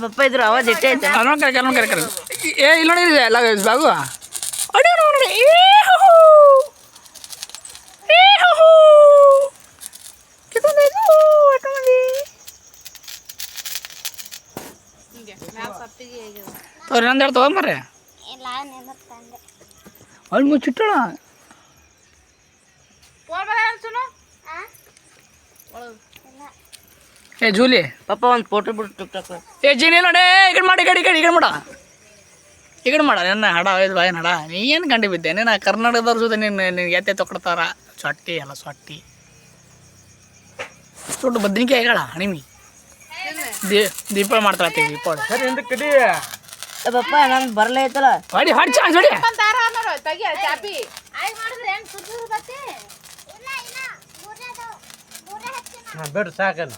ಪಪ್ಪ ಇದ್ರ ಅವಾಜ್ ಇಟ್ಟೆ ಐತೆ ಅಲ್ಲೊಂದು ಕರೆ ಅಲ್ಲೊಂದು ಕರೆ ಕರೆ. ಏ ಇಲ್ಲಿ ನೋಡಿ ಇದೆ ಎಲ್ಲ ಬಾಗು ಅಡಿ ನೋಡಿ ಏ ಹೋ ಹೋ. ಏ ಹೋ ಹೋ. ಎತ್ಕೊಂಡ್ ಹೋಯ್ತು, ಎತ್ಕೊಂಡ್ ಬಂದಿ. ತೋರಿ ನಂದು ಎರಡು ತೊಗೊಂಬರ್ರಿ ಇಲ್ಲ ನೆನಪಂದೆ ಅಲ್ಲಿ ಮುಚ್ಚಿಟ್ಟಳ ಏ ಜೂಲಿ ಪಪ್ಪ ಒಂದು ಫೋಟೋ ಬಿಡು ಟಿಕ್ ಟಾಕ್ ಏ ಜೀನಿ ನೋಡಿ ಈ ಕಡೆ ಮಾಡಿ ಕಡೆ ಕಡೆ ಈ ಕಡೆ ಮಾಡ ಈ ಕಡೆ ಮಾಡ ನನ್ನ ಹಡ ಇದು ಬಾಯ್ ನಡ ನೀ ಏನು ಕಂಡು ಬಿದ್ದೆ ನೀನು ಕರ್ನಾಟಕದವ್ರ ಜೊತೆ ನೀನು ನಿನಗೆ ಎತ್ತೆ ತೊಕೊಡ್ತಾರ ಸೊಟ್ಟಿ ಎಲ್ಲ ಸೊಟ್ಟಿ ದೊಡ್ಡ ಬದ್ನಿಕಾಯಿ ಹೇಳ ಹಣಿಮಿ ದೀ ದೀಪಾವಳಿ ಮಾಡ್ತಾಳೆ ದೀಪಾವಳಿ ಸರಿ ಹಿಂದಕ್ಕೆ ಕಡಿ ಏ ಪಪ್ಪ ನಂದು ಬರಲೇ ಐತಲ್ಲ ಹೊಡಿ ಹೊಡಿ ಚಾನ್ಸ್ ಹೊಡಿ ಹಾಂ ಬಿಡ್ರಿ ಸಾಕನ ಎತ್ತ ಅದಾರತ್ತ ಕೆಂಪ ಒಂದು ಅದು ಎತ್ತರ ಬಾಲು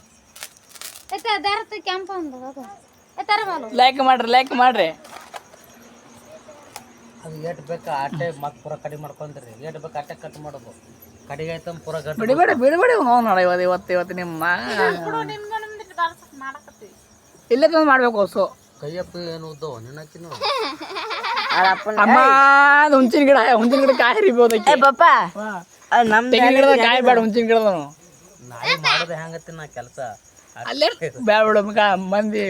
ಲೈಕ್ ಮಾಡ್ರಿ ಲೈಕ್ ಮಾಡ್ರಿ. ಅದು ಏಟ್ ಬೇಕು ಆಟೆ ಮತ್ತೆ ಪೂರ ಕಡಿಮೆ ಮಾಡ್ಕೊಂಡ್ರಿ. ಏಟ್ ಬೇಕು ಆಟೆ ಕಟ್ ಮಾಡೋದು. ಕಡಿಗೆ ಆಯ್ತಂದ ಪೂರ ಕಟ್ ಬಿಡಿ ಬಿಡಿ ನಾವು ನೋಡ ಇವತ್ತು ಇವತ್ತು ಇವತ್ತು ನಿಮ್ಮ ಇಲ್ಲೇ ತಂದು ಮಾಡ್ಬೇಕು ಹೊಸು. ಕೈಯಪ್ಪ ಏನು ಉದ್ದವ ನಿನ್ನ ಹಾಕಿ ನೋಡಿ ಅಮ್ಮ ಅದು ಹುಂಚಿನ ಗಿಡ ಹುಂಚಿನ ಗಿಡ ಕಾಯಿ ಏ ಪಪ್ಪ ನಮ್ಮ ನಮ್ದು ತೆಂಗಿನ ಗಿಡದ ಕಾಯಿ ಬೇಡ ಹುಂಚಿನ ಗಿಡದ ನಾಯಿ ಮಾಡೋದು ಹೆಂಗತ್ತಿ ನಾ ಕೆಲಸ? ಅಲ್ಲೇ ಬ್ಯಾಡ ಮಗ ಮಂದಿ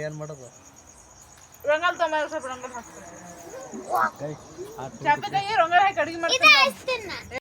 ಏನು ಮಾಡೋದು ಇದು ಹಚ್ತೀನಿ